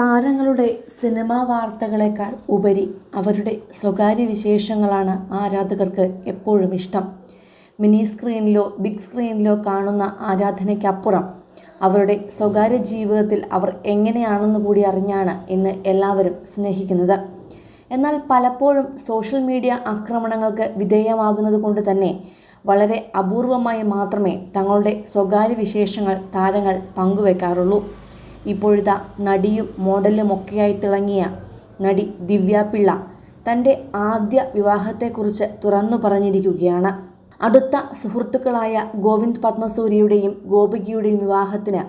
താരങ്ങളുടെ സിനിമാ വാർത്തകളെക്കാൾ ഉപരി അവരുടെ സ്വകാര്യ വിശേഷങ്ങളാണ് ആരാധകർക്ക് എപ്പോഴും ഇഷ്ടം. മിനി സ്ക്രീനിലോ ബിഗ് സ്ക്രീനിലോ കാണുന്ന ആരാധനയ്ക്കപ്പുറം അവരുടെ സ്വകാര്യ ജീവിതത്തിൽ അവർ എങ്ങനെയാണെന്ന് കൂടി അറിഞ്ഞാണ് ഇന്ന് എല്ലാവരും സ്നേഹിക്കുന്നത്. എന്നാൽ പലപ്പോഴും സോഷ്യൽ മീഡിയ ആക്രമണങ്ങൾക്ക് വിധേയമാകുന്നത് കൊണ്ട് തന്നെ വളരെ അപൂർവമായി മാത്രമേ തങ്ങളുടെ സ്വകാര്യ വിശേഷങ്ങൾ താരങ്ങൾ പങ്കുവെക്കാറുള്ളൂ. ഇപ്പോഴിതാ നടിയും മോഡലും മോഡലുമൊക്കെയായി തിളങ്ങിയ നടി ദിവ്യ പിള്ള തന്റെ ആദ്യ വിവാഹത്തെക്കുറിച്ച് തുറന്നു പറഞ്ഞിരിക്കുകയാണ്. അടുത്ത സുഹൃത്തുക്കളായ ഗോവിന്ദ് പത്മസൂരിയുടെയും ഗോപികയുടെയും വിവാഹത്തിന്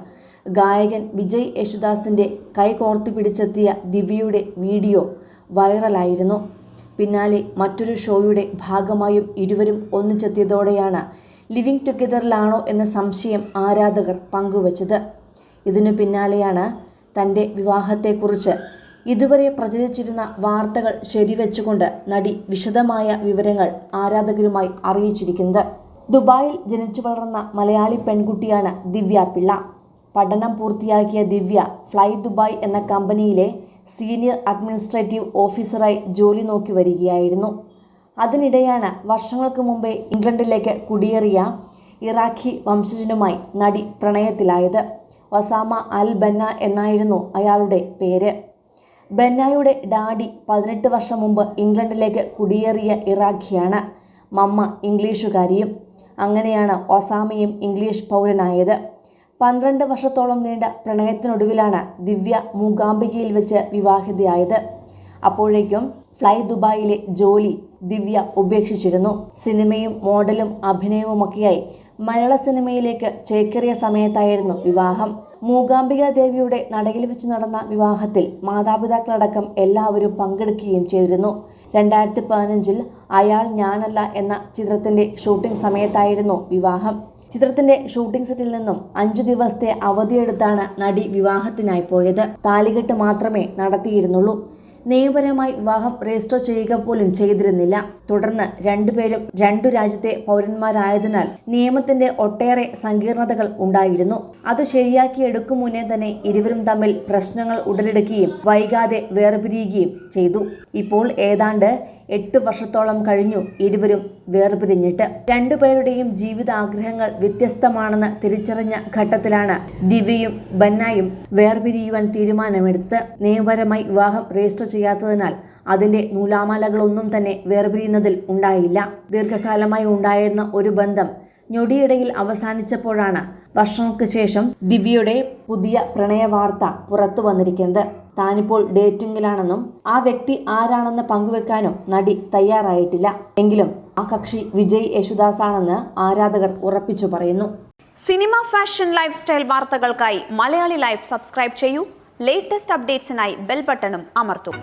ഗായകൻ വിജയ് യേശുദാസിന്റെ കൈ കോർത്തു പിടിച്ചെത്തിയ ദിവ്യയുടെ വീഡിയോ വൈറലായിരുന്നു. പിന്നാലെ മറ്റൊരു ഷോയുടെ ഭാഗമായും ഇരുവരും ഒന്നിച്ചെത്തിയതോടെയാണ് ലിവിംഗ് ടുഗദറിലാണോ എന്ന സംശയം ആരാധകർ പങ്കുവച്ചത്. ഇതിനു പിന്നാലെയാണ് തന്റെ വിവാഹത്തെക്കുറിച്ച്. ഇതുവരെ പ്രചരിച്ചിരുന്ന വാർത്തകൾ ശരിവെച്ചുകൊണ്ട് നടി വിശദമായ വിവരങ്ങൾ ആരാധകരുമായി അറിയിച്ചിരിക്കുന്നത്. ദുബായിൽ ജനിച്ചു വളർന്ന മലയാളി പെൺകുട്ടിയാണ് ദിവ്യ പിള്ള. പഠനം പൂർത്തിയാക്കിയ ദിവ്യ ഫ്ലൈ ദുബായ് എന്ന കമ്പനിയിലെ സീനിയർ അഡ്മിനിസ്ട്രേറ്റീവ് ഓഫീസറായി ജോലി നോക്കി വരികയായിരുന്നു. അതിനിടെയാണ് വർഷങ്ങൾക്ക് മുമ്പേ ഇംഗ്ലണ്ടിലേക്ക് കുടിയേറിയ ഇറാഖി വംശജനുമായി നടി പ്രണയത്തിലായത്. ഒസാമ അൽ ബന്ന എന്നായിരുന്നു അയാളുടെ പേര്. ബെന്നായുടെ ഡാഡി പതിനെട്ട് വർഷം മുമ്പ് ഇംഗ്ലണ്ടിലേക്ക് കുടിയേറിയ ഇറാഖിയാണ്. മമ്മ ഇംഗ്ലീഷുകാരിയും അങ്ങനെയാണ് ഒസാമയും ഇംഗ്ലീഷ് പൗരനായത്. പന്ത്രണ്ട് വർഷത്തോളം നീണ്ട പ്രണയത്തിനൊടുവിലാണ് ദിവ്യ മൂകാംബികയിൽ വെച്ച് വിവാഹിതയായത്. അപ്പോഴേക്കും ഫ്ലൈ ദുബായിലെ ജോലി ദിവ്യ ഉപേക്ഷിച്ചിരുന്നു. സിനിമയും മോഡലും അഭിനയവുമൊക്കെയായി മലയാള സിനിമയിലേക്ക് ചേക്കേറിയ സമയത്തായിരുന്നു വിവാഹം. മൂകാംബിക ദേവിയുടെ നടയിൽ വെച്ച് നടന്ന വിവാഹത്തിൽ മാതാപിതാക്കളടക്കം എല്ലാവരും പങ്കെടുക്കുകയും ചെയ്തിരുന്നു. രണ്ടായിരത്തി പതിനഞ്ചിൽ അയാൾ ഞാനല്ല എന്ന ചിത്രത്തിന്റെ ഷൂട്ടിംഗ് സമയത്തായിരുന്നു വിവാഹം. ചിത്രത്തിന്റെ ഷൂട്ടിംഗ് സെറ്റിൽ നിന്നും അഞ്ചു ദിവസത്തെ അവധിയെടുത്താണ് നടി വിവാഹത്തിനായി പോയത്. താലികെട്ട് മാത്രമേ നടത്തിയിരുന്നുള്ളൂ. നിയമപരമായി വിവാഹം രജിസ്റ്റർ ചെയ്യുക പോലും ചെയ്തിരുന്നില്ല. തുടർന്ന് രണ്ടുപേരും രണ്ടു രാജ്യത്തെ പൗരന്മാരായതിനാൽ നിയമത്തിന്റെ ഒട്ടേറെ സങ്കീർണതകൾ ഉണ്ടായിരുന്നു. അത് ശരിയാക്കിയെടുക്കും മുന്നേ തന്നെ ഇരുവരും തമ്മിൽ പ്രശ്നങ്ങൾ ഉടലെടുക്കുകയും വൈകാതെ വേർപിരിയുകയും ചെയ്തു. ഇപ്പോൾ ഏതാണ്ട് എട്ട് വർഷത്തോളം കഴിഞ്ഞു ഇരുവരും വേർപിരിഞ്ഞിട്ട്. രണ്ടുപേരുടെയും ജീവിതാഗ്രഹങ്ങൾ വ്യത്യസ്തമാണെന്ന് തിരിച്ചറിഞ്ഞ ഘട്ടത്തിലാണ് ദിവ്യയും ബന്നായും വേർപിരിയുവാൻ തീരുമാനമെടുത്ത് നിയമപരമായി വിവാഹം രജിസ്റ്റർ ചെയ്യാത്തതിനാൽ അതിന്റെ നൂലാമാലകളൊന്നും തന്നെ വേർപിരിയുന്നതിൽ ഉണ്ടായില്ല. ദീർഘകാലമായി ഉണ്ടായിരുന്ന ഒരു ബന്ധം ഞൊടിയിടയിൽ അവസാനിച്ചപ്പോഴാണ് വർഷങ്ങൾക്ക് ശേഷം ദിവ്യയുടെ പുതിയ പ്രണയ വാർത്ത പുറത്തു വന്നിരിക്കുന്നത്. താനിപ്പോൾ ഡേറ്റിംഗിലാണെന്നും ആ വ്യക്തി ആരാണെന്ന് പങ്കുവെക്കാനും നടി തയ്യാറായിട്ടില്ല. എങ്കിലും ആ കക്ഷി വിജയ് യേശുദാസ് ആണെന്ന് ആരാധകർ ഉറപ്പിച്ചു പറയുന്നു. സിനിമ ഫാഷൻ ലൈഫ് സ്റ്റൈൽ വാർത്തകൾക്കായി മലയാളി ലൈഫ് സബ്സ്ക്രൈബ് ചെയ്യൂ. ലേറ്റസ്റ്റ് അപ്ഡേറ്റ്സിനായി ബെൽ ബട്ടണും അമർത്തും.